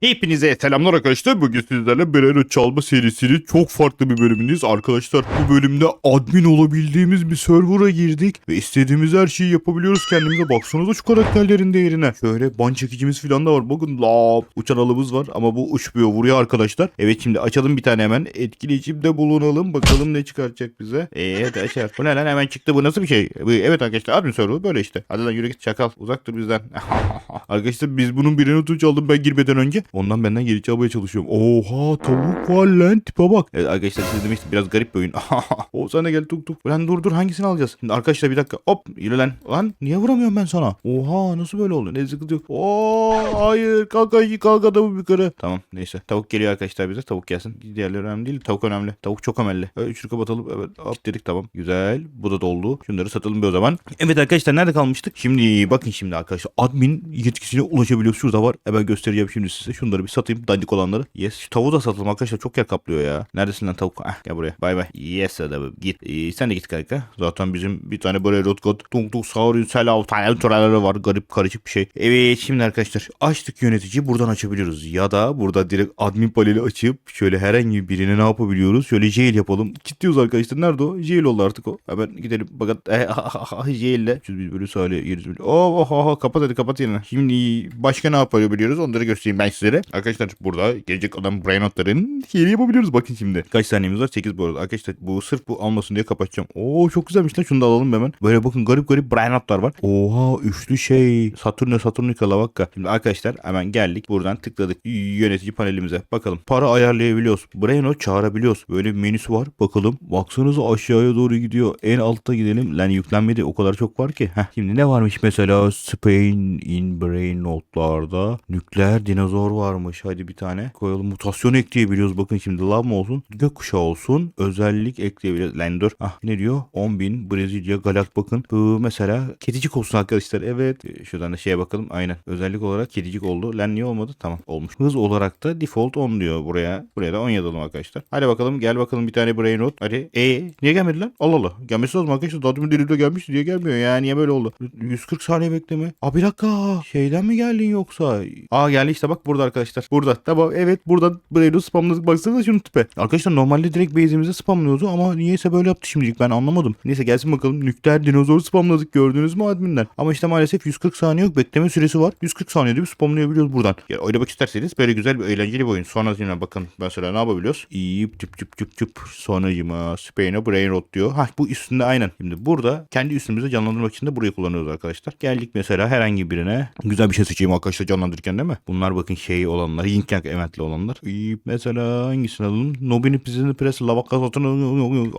Hepinize selamlar arkadaşlar. Bugün sizlerle Berero Çalma serisinin çok farklı bir bölümündeyiz. Arkadaşlar bu bölümde admin olabildiğimiz bir server'a girdik. Ve istediğimiz her şeyi yapabiliyoruz kendimize. Baksanıza şu karakterlerin değerine. Şöyle ban çekicimiz falan da var. Bakın la uçan alımız var ama bu uçmuyor vuruyor arkadaşlar. Evet şimdi açalım bir tane hemen. Etkileyicimde bulunalım. Bakalım ne çıkartacak bize. Eee hadi açar. Bu ne lan hemen çıktı bu nasıl bir şey? Evet arkadaşlar admin server'ı böyle işte. Hadi lan yürü git çakal. Uzak dur bizden. arkadaşlar biz bunun birini tuş aldım ben girmeden önce. Ondan benden geri çalmaya çalışıyorum. Oha tavuk var lan tipe bak. Evet arkadaşlar siz demiştim biraz garip bir oyun. o sana gel tuk tuk. Lan dur dur hangisini alacağız? Şimdi arkadaşlar bir dakika hop yürü lan. Lan niye vuramıyorum ben sana? Oha nasıl böyle oldu? Ne sıkıntı yok. Oo hayır kanka kalk adamı yukarı. Tamam neyse tavuk geliyor arkadaşlar bize. Tavuk gelsin. Diğerleri önemli değil. Tavuk önemli. Tavuk çok önemli. Evet şunu kapatalım. Evet hop dedik tamam. Güzel. Bu da doldu. Şunları satalım bir o zaman. Evet arkadaşlar nerede kalmıştık? Şimdi bakın şimdi arkadaşlar admin yetkisine ulaşabiliyoruz. Şurada var. Hemen göstereceğim şimdi size. Şunları bir satayım. Dandik olanları. Yes. Şu tavuğu da satalım arkadaşlar. Çok yer kaplıyor ya. Neredesin lan tavuk? Ah gel buraya. Bay bay. Yes adamım. Git. Ee, sen de git kanka. Zaten bizim bir tane böyle rotgot tung tung saurin selav tane türeleri var. Garip karışık bir şey. Evet şimdi arkadaşlar açtık yönetici. Buradan açabiliyoruz. Ya da burada direkt admin paneli açıp şöyle herhangi birine ne yapabiliyoruz? Şöyle jail yapalım. Kilitliyoruz arkadaşlar. Nerede o? Jail oldu artık o. Hemen gidelim. Bakın. Jail'le. Şu biz böyle sahile yeriz. Oh oh oh kapat hadi kapat yerine. Şimdi başka ne yapabiliyoruz? Onları göstereyim ben sizlere. Arkadaşlar burada gelecek olan brainotların hile yapabiliyoruz. Bakın şimdi. Kaç saniyemiz var? 8 bu arada. Arkadaşlar bu sırf bu almasın diye kapatacağım. Oo çok güzelmiş lan. Şunu da alalım hemen. Böyle bakın garip garip brainotlar var. Oha üçlü şey. Satürn'e Satürn'e lavakka. Şimdi arkadaşlar hemen geldik. Buradan tıkladık. Yönetici panelimize. Bakalım. Para ayarlayabiliyoruz. Brainot çağırabiliyoruz. Böyle bir menüsü var. Bakalım. Baksanıza aşağıya doğru gidiyor. En altta gidelim. Lan yüklenmedi. O kadar çok var ki. Heh. Şimdi ne varmış mesela Spain in Brain notlarda. Nükleer dinozor varmış. Hadi bir tane koyalım. Mutasyon ekleyebiliyoruz. Bakın şimdi lav mı olsun? Gökkuşağı olsun. Özellik ekleyebiliriz. Lan dur. Ah ne diyor? 10.000 Brezilya Galak bakın. Bu mesela kedicik olsun arkadaşlar. Evet. Ee, Şuradan da şeye bakalım. Aynen. Özellik olarak kedicik oldu. Lan niye olmadı? Tamam olmuş. Hız olarak da default 10 diyor buraya. Buraya da 10 yazalım arkadaşlar. Hadi bakalım. Gel bakalım bir tane brain rot. Hadi. E niye gelmedi lan? Allah Allah. Gelmesi lazım arkadaşlar. Daha demin delirde gelmiş diye gelmiyor ya. Niye böyle oldu? 140 saniye bekleme. Aa bir dakika. Şeyden mi geldin yoksa? Aa geldi işte bak burada arkadaşlar. Burada. Tamam evet buradan brain rot spamladık. Baksanıza şunu tipe. Arkadaşlar normalde direkt base'imize spamlıyordu ama niyeyse böyle yaptı şimdilik ben anlamadım. Neyse gelsin bakalım. Nükleer dinozor spamladık gördünüz mü adminler? Ama işte maalesef 140 saniye yok. Bekleme süresi var. 140 saniyede bir spamlayabiliyoruz buradan. Ya oynamak isterseniz böyle güzel bir eğlenceli bir oyun. Sonra yine bakın mesela ne yapabiliyoruz? İyip çıp çıp çıp çıp. Sonracıma Spain'e brain rot diyor. Ha bu üstünde aynen. Şimdi burada kendi üstümüzü canlandırmak için de burayı kullanıyoruz arkadaşlar. Geldik mesela herhangi birine. Güzel bir şey seçeyim arkadaşlar canlandırırken değil mi? Bunlar bakın şey olanlar. Yin Yang eventli olanlar. Mesela hangisini alalım? Nobini Pizini Press Lavaka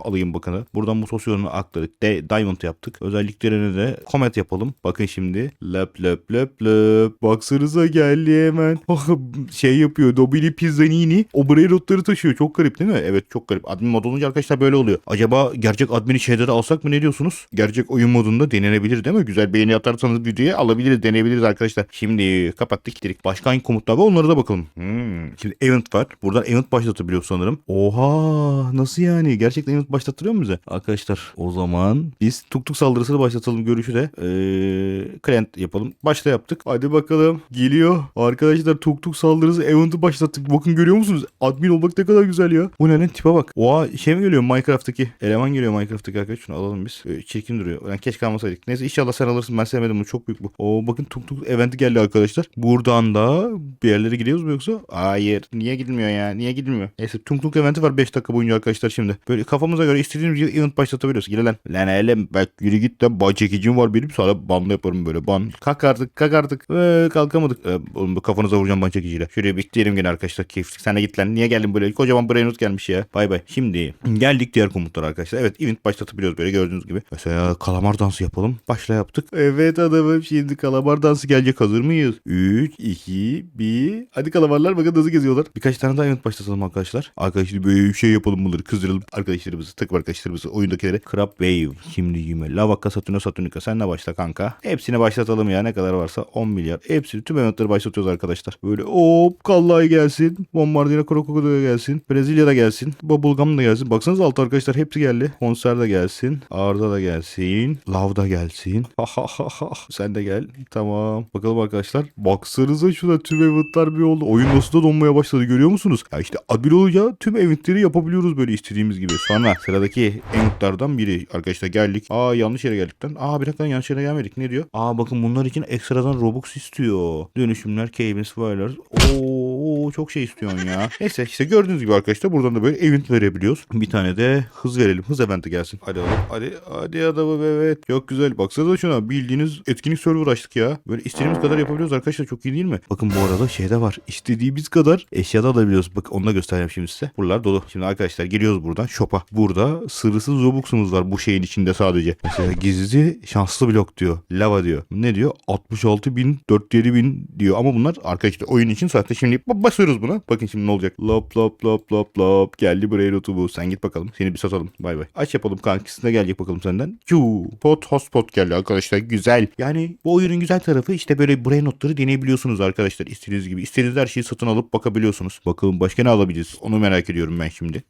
alayım bakın. Buradan mutasyonunu aktardık. De Diamond yaptık. Özelliklerini de Comet yapalım. Bakın şimdi. Löp löp löp löp. Baksanıza geldi hemen. Ah, şey yapıyor. Nobili Pizzanini. O brain rotları taşıyor. Çok garip değil mi? Evet çok garip. Admin mod olunca arkadaşlar böyle oluyor. Acaba gerçek admini şeyde de alsak mı ne diyorsunuz? Gerçek oyun modunda denenebilir değil mi? Güzel beğeni atarsanız videoya alabiliriz deneyebiliriz arkadaşlar. Şimdi kapattık direkt. Başka hangi komutlar onlara da bakalım. Hmm. Şimdi event var. Buradan event başlatabiliyor sanırım. Oha nasıl yani? Gerçekten event başlattırıyor mu bize? Arkadaşlar o zaman biz tuk tuk saldırısını başlatalım görüşü de. Ee, client yapalım. Başla yaptık. Hadi bakalım. Geliyor. Arkadaşlar tuk tuk saldırısı event'ı başlattık. Bakın görüyor musunuz? Admin olmak ne kadar güzel ya. Bu ne lan tipe bak. Oha şey mi geliyor Minecraft'taki? Eleman geliyor Minecraft'taki arkadaş. Şunu alalım biz. Ee, çirkin duruyor. Yani keşke almasaydık. Neyse inşallah sen alırsın. Ben sevmedim bunu. Çok büyük bu. Oo bakın tuk tuk event'i geldi arkadaşlar. Buradan da bir yerlere gidiyoruz mu yoksa? Hayır. Niye gidilmiyor ya? Niye gidilmiyor? Neyse tuk tuk event'i var 5 dakika boyunca arkadaşlar şimdi. Böyle kafamıza göre istediğimiz gibi event başlatabiliyoruz. Gel lan. Lan elim bak yürü git de ban çekicim var benim. Sana banla yaparım böyle ban. Kalk artık kalk artık. Ee, kalkamadık. Ee, oğlum bu kafanıza vuracağım ban çekiciyle. Şuraya bir diyelim gene arkadaşlar keyiflik. Sen de git lan. Niye geldin böyle? Kocaman brainrot gelmiş ya. Bay bay. Şimdi geldik diğer komutlara arkadaşlar. Evet event başlatabiliyoruz böyle gördüğünüz gibi. Mesela kalamar dansı yapalım. Başla yaptık. Evet adamım şimdi kalamar dansı gelecek. Hazır mıyız? 3, 2, 1. Hadi kalamarlar bakın nasıl geziyorlar. Birkaç tane daha event başlatalım arkadaşlar. Arkadaşlar böyle bir şey yapalım bunları. Kızdıralım arkadaşlarımızı. Takım arkadaşlarımızı. Oyundakileri. Crab Wave. Şimdi yeme. Lavaka Saturno Saturnica. Sen de başla kanka. Hepsini başlatalım ya. Ne kadar varsa 10 milyar. Hepsini tüm eventleri başlatıyoruz arkadaşlar. Böyle hop Kallay gelsin. Bombardino Krokokodo'ya gelsin. Brezilya'da gelsin. Bubblegum da gelsin. Baksanıza alt arkadaşlar hepsi geldi. Konser de gelsin. Arda da gelsin. Lav da gelsin. Sen de gel. Tamam. Bakalım arkadaşlar. Baksanıza şuna tüm event eventlar bir oldu. Oyun nasıl donmaya başladı görüyor musunuz? Ya işte admin olunca tüm eventleri yapabiliyoruz böyle istediğimiz gibi. Sonra sıradaki eventlardan biri. Arkadaşlar geldik. Aa yanlış yere geldik lan. Aa bir dakika yanlış yere gelmedik. Ne diyor? Aa bakın bunlar için ekstradan Robux istiyor. Dönüşümler, Cabins, Fire'lar. Oo çok şey istiyorsun ya. Neyse işte gördüğünüz gibi arkadaşlar buradan da böyle event verebiliyoruz. Bir tane de hız verelim. Hız eventi gelsin. Hadi oğlum. Hadi, hadi adamım evet. Çok güzel. Baksanıza şuna. Bildiğiniz etkinlik server açtık ya. Böyle istediğimiz kadar yapabiliyoruz arkadaşlar. Çok iyi değil mi? Bakın bu arada şeyde var. İstediğimiz kadar eşyada alabiliyoruz. Bak onu da göstereceğim şimdi size. Buralar dolu. Şimdi arkadaşlar geliyoruz buradan. Shop'a. Burada sırrısız Robux'umuz var bu şeyin içinde sadece. Mesela gizli şanslı blok diyor. Lava diyor. Ne diyor? 66 bin, 47 bin diyor. Ama bunlar arkadaşlar oyun için zaten şimdi ba- basıyoruz buna. Bakın şimdi ne olacak? Lop lop lop lop lop. Geldi buraya notubu. Sen git bakalım. Seni bir satalım. Bay bay. Aç yapalım kankisine gelecek bakalım senden. Q. Pot hotspot geldi arkadaşlar. Güzel. Yani bu oyunun güzel tarafı işte böyle buraya notları deneyebiliyorsunuz arkadaşlar. İstediğiniz gibi. İstediğiniz her şeyi satın alıp bakabiliyorsunuz. Bakalım başka ne alabiliriz? Onu merak ediyorum ben şimdi.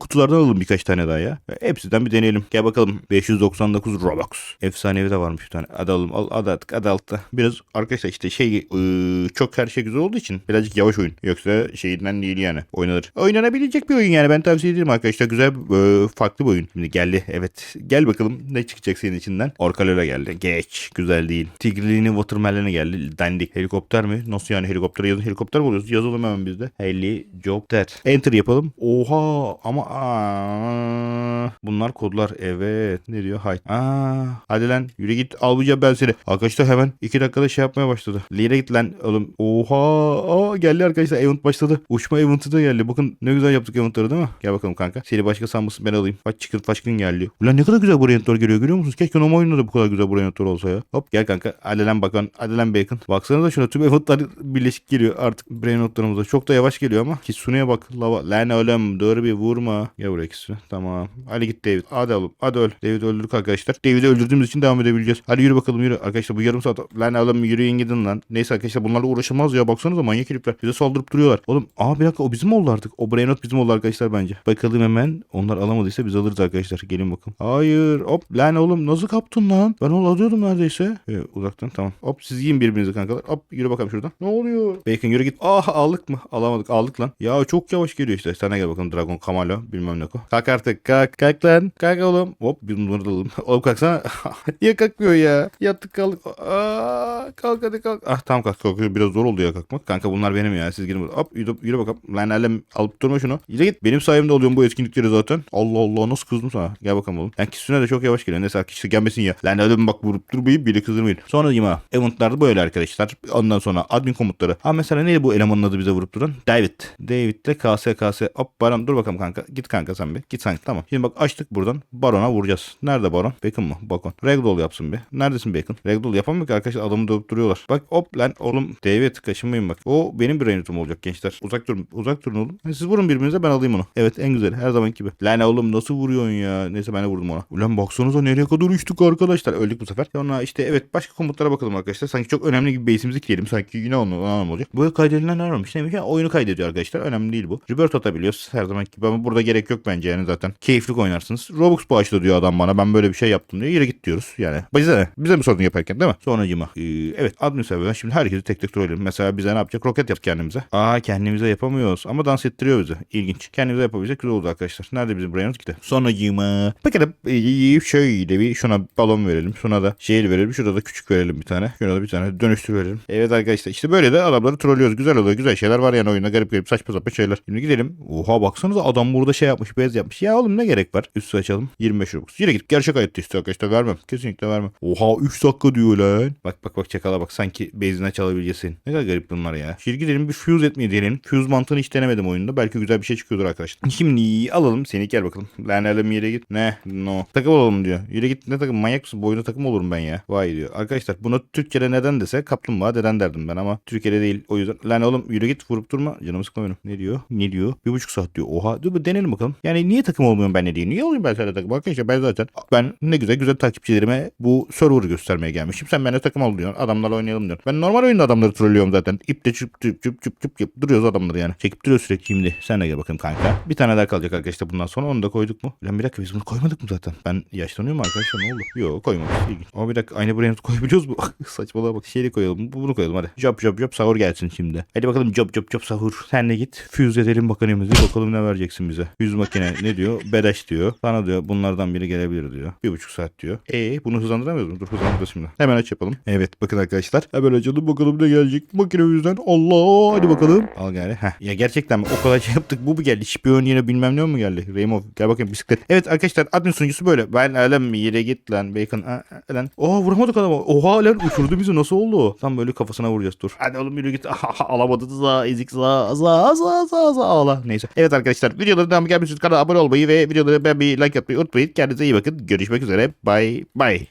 Kutulardan alalım birkaç tane daha ya. Hepsinden bir deneyelim. Gel bakalım. 599 Robux. Efsanevi de varmış bir tane. Hadi alalım. Al, hadi artık. Hadi altta. Biraz arkadaşlar işte şey ıı, çok her şey güzel olduğu için birazcık yavaş oyun. Yoksa şeyinden değil yani. Oynanır. Oynanabilecek bir oyun yani. Ben tavsiye ederim arkadaşlar. Güzel ıı, farklı bir oyun. Şimdi geldi. Evet. Gel bakalım ne çıkacak senin içinden. Orkalola geldi. Geç. Güzel değil. Tigrili'nin Watermelon'e geldi. Dandik. Helikopter mi? Nasıl yani helikopter yazın? Helikopter mi oluyoruz? Yazalım hemen bizde. Helicopter. Enter yapalım. Oha ama aa, bunlar kodlar. Evet. Ne diyor? Hay. Aa, hadi lan yürü git almayacağım ben seni. Arkadaşlar hemen 2 dakikada şey yapmaya başladı. Lira git lan oğlum. Oha. Aa, geldi arkadaşlar. Event başladı. Uçma event'i de geldi. Bakın ne güzel yaptık event'ları değil mi? Gel bakalım kanka. Seni başka sanmasın ben alayım. Bak çıkın başkın geldi. Ulan ne kadar güzel buraya event'lar geliyor görüyor musunuz? Keşke normal oyunda da bu kadar güzel buraya event'lar olsa ya. Hop gel kanka. Bakın. Hadi lan bacon. Baksanıza şuna tüm event'lar birleşik geliyor artık brain. Çok da yavaş geliyor ama. Kisune'ye bak. Lava. Lan oğlum dur bir vurma. Gel buraya Kisune. Tamam. Hadi git David. Hadi oğlum. Hadi öl. David öldürdük arkadaşlar. David'i öldürdüğümüz için devam edebileceğiz. Hadi yürü bakalım yürü. Arkadaşlar bu yarım saat. Lan oğlum yürüyün gidin lan. Neyse arkadaşlar bunlarla uğraşılmaz ya. Baksanıza manyak herifler. Bize saldırıp duruyorlar. Oğlum aa bir dakika o bizim oldu artık. O brain not bizim oldu arkadaşlar bence. Bakalım hemen. Onlar alamadıysa biz alırız arkadaşlar. Gelin bakalım. Hayır. Hop lan oğlum nasıl kaptın lan? Ben onu alıyordum neredeyse. Evet, uzaktan tamam. Hop siz yiyin birbirinizi kankalar. Hop yürü bakalım şuradan. Ne oluyor? Bacon yürü git. Ah aldık mı? Alamadık. Aldık lan. Ya çok yavaş geliyor işte. Sana gel bakalım Dragon Kamalo. Bilmem ne ko. Kalk artık. Kalk. Kalk lan. Kalk oğlum. Hop bir bunları da alalım. oğlum kalksana. Niye kalkmıyor ya? Yattık kaldık. Aa, kalk hadi kalk. Ah tamam kalk. kalk. Biraz zor oldu ya kalkmak. Kanka bunlar benim ya. Siz gidin. Hop yürü, yürü bakalım. Lan alem alıp durma şunu. Yürü git. Benim sayemde oluyorum bu etkinlikleri zaten. Allah Allah nasıl kızdım sana. Gel bakalım oğlum. Yani Kisune de çok yavaş geliyor. Neyse kişi gelmesin ya. Lan öyle bak vurup durmayın biri kızdırmayın. Sonra diyeyim ha. Eventlarda böyle arkadaşlar. Ondan sonra admin komutları. Ha mesela neydi bu elemanın adı bize vurup duran? David. David de KS KS. Hop Baron dur bakalım kanka. Git kanka sen bir. Git sen. Tamam. Şimdi bak açtık buradan. Baron'a vuracağız. Nerede Baron? Bacon mı? Bakon. Ragdoll yapsın bir. Neredesin Bacon? Ragdoll yapamıyor ki arkadaşlar adamı dövüp duruyorlar. Bak hop lan oğlum David kaşınmayın bak. O benim brain root'um olacak gençler. Uzak durun. Uzak durun oğlum. Siz vurun birbirinize ben alayım onu. Evet en güzeli. Her zaman gibi. Lan oğlum nasıl vuruyorsun ya? Neyse ben de vurdum ona. Ulan baksanıza nereye kadar uçtuk arkadaşlar. Öldük bu sefer. Sonra işte evet başka komutlara bakalım arkadaşlar. Sanki çok önemli gibi base'imizi kilitleyelim. Sanki yine onu anlam olacak. Bu kaydedilen ne varmış? Neymiş ya? Oyunu kaydediyor arkadaşlar. Önemli değil bu. Rebirth atabiliyoruz her zaman gibi ama burada gerek yok bence yani zaten. Keyiflik oynarsınız. Robux bağışla diyor adam bana. Ben böyle bir şey yaptım diyor. Yere git diyoruz. Yani bize ne? Bize mi sordun yaparken değil mi? Sonracıma. Ee, evet admin serverden şimdi herkesi tek tek trolleyelim. Mesela bize ne yapacak? Roket yap kendimize. Aa kendimize yapamıyoruz. Ama dans ettiriyor bizi. İlginç. Kendimize yapabilecek güzel oldu arkadaşlar. Nerede bizim brain gitti? Sonracıma. Bakalım ee, şöyle bir şuna balon verelim. Şuna da şehir verelim. Şurada da küçük verelim bir tane. Şuna da bir tane dönüştür verelim. Evet arkadaşlar işte böyle de adamları trollüyoruz. Güzel oluyor. Güzel şeyler var yani oyunda. Garip garip saçma sapan şeyler. Şimdi gidelim. Oha baksanıza adam burada şey yapmış. Beyaz yapmış. Ya oğlum ne gerek var? Üstü açalım. 25 Robux. Yine git. Gerçek hayatta istiyor arkadaşlar. Vermem. Kesinlikle vermem. Oha 3 dakika diyor lan. Bak bak bak çakala bak. Sanki base'ine çalabileceksin. Ne kadar garip bunlar ya. Şimdi gidelim bir fuse etmeyi deneyelim. Fuse mantığını hiç denemedim oyunda. Belki güzel bir şey çıkıyordur arkadaşlar. Şimdi alalım seni gel bakalım. Lan alalım yere git. Ne? No. Takım olalım diyor. Yere git ne takım? Manyak mısın? Boyuna takım olurum ben ya. Vay diyor. Arkadaşlar buna Türkçe'de neden dese kaplumbağa deden derdim ben ama Türkiye'de değil. O yüzden lan oğlum yürü git vurup durma. Canımı sıkma. Ne diyor? Ne diyor? Bir buçuk saat diyor. Oha. Dur bir deneyelim bakalım. Yani niye takım olmuyorum ben ne diyeyim? Niye olayım ben sana takım? Arkadaşlar ben zaten ben ne güzel güzel takipçilerime bu server'ı göstermeye gelmişim. Sen benimle takım ol diyorsun. Adamlarla oynayalım diyorsun. Ben normal oyunda adamları trollüyorum zaten. İple çıktı cüp cüp cüp cüp cüp duruyoruz adamları yani. Çekip duruyor sürekli şimdi. Sen de gel bakayım kanka. Bir tane daha kalacak arkadaşlar bundan sonra onu da koyduk mu? Lan bir dakika biz bunu koymadık mı zaten? Ben yaşlanıyor arkadaşlar ne oldu? Yok koymadık. İlginç. Ama bir dakika aynı buraya koyabiliyoruz mu? Saçmalığa bak. Şeyi koyalım. Bu- Bunu koyalım hadi. Job job job sahur gelsin şimdi. Hadi bakalım job job job sahur. Sen de git. Füze edelim makinemizi. Bakalım ne vereceksin bize. Füz makine ne diyor? Beleş diyor. Sana diyor bunlardan biri gelebilir diyor. Bir buçuk saat diyor. E bunu hızlandıramıyoruz mu? Dur hızlandırırız şimdi. Hemen aç yapalım. Evet bakın arkadaşlar. Hemen açalım bakalım ne gelecek. Makinemizden. Allah hadi bakalım. Al gari. Heh. Ya gerçekten mi? O kadar şey yaptık. Bu mu geldi? Şipiyon yine bilmem ne mi geldi? Raymov. Gel bakayım bisiklet. Evet arkadaşlar admin sunucusu böyle. Ben alem yere git lan. Bacon. Aa, lan. Oha vuramadık adamı. Oha lan uçurdu bizi. Nasıl oldu? Tam böyle kafasına vuracağız. Dur. Hadi oğlum yürü git. Alamadı za ezik za za za za za ağla. Neyse. Evet arkadaşlar videoların devamı gelmişsiniz. Kanala abone olmayı ve videoları beğenmeyi like atmayı unutmayın. Kendinize iyi bakın. Görüşmek üzere. Bye bye.